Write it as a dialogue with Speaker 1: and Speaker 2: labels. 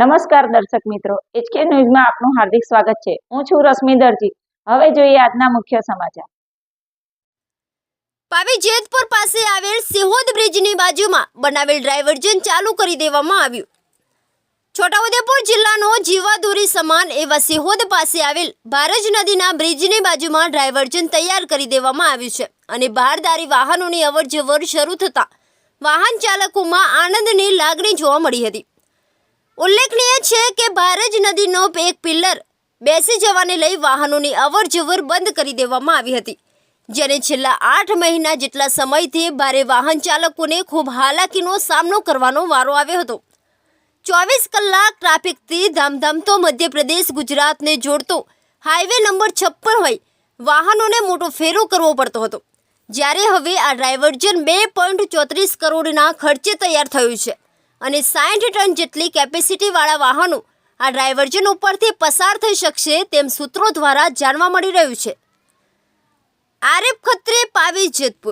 Speaker 1: નમસ્કાર દર્શક મિત્રો એચકે ન્યૂઝમાં આપનું હાર્દિક સ્વાગત છે. હું છું રશ્મિ દરજી. હવે જોઈએ આજના મુખ્ય સમાચાર.
Speaker 2: પાવી જેતપુર પાસે આવેલ સિહોદ બ્રિજની બાજુમાં બનાવેલ ડ્રાઇવર્જન ચાલુ કરી દેવામાં આવ્યું. છોટાઉદેપુર જિલ્લાનો જીવાદોરી સમાન એવા સિહોદ પાસે આવેલ ભારજ નદીના બ્રિજની બાજુમાં ડ્રાઇવર્જન તૈયાર કરી દેવામાં આવ્યું છે અને બહારદારી વાહનોની અવરજવર શરૂ થતાં વાહન ચાલકોમાં આનંદની લાગણી જોવા મળી હતી. ઉલ્લેખનીય છે કે ભારજ નદીનો એક પિલ્લર બેસી જવાને લઈ વાહનોની અવરજવર બંધ કરી દેવામાં આવી હતી, જેને છેલ્લા આઠ મહિના જેટલા સમયથી ભારે વાહન ચાલકોને ખૂબ હાલાકીનો સામનો કરવાનો વારો આવ્યો હતો. ચોવીસ કલાક ટ્રાફિકથી ધામધામતો મધ્યપ્રદેશ, ગુજરાતને જોડતો હાઈવે નંબર છપ્પન હોય વાહનોને મોટો ફેરો કરવો પડતો હતો. જ્યારે હવે આ ડાયવર્જન બે પોઈન્ટ ચોત્રીસ કરોડના ખર્ચે તૈયાર થયું છે. અને સાઠ ટન જેટલી કેપેસિટીવાળા વાહનો આ ડાયવર્જન ઉપરથી પસાર થઈ શકશે તેમ સૂત્રો દ્વારા જાણવા મળી રહ્યું છે. આરેફ ખત્રે, પાવી જેતપુર.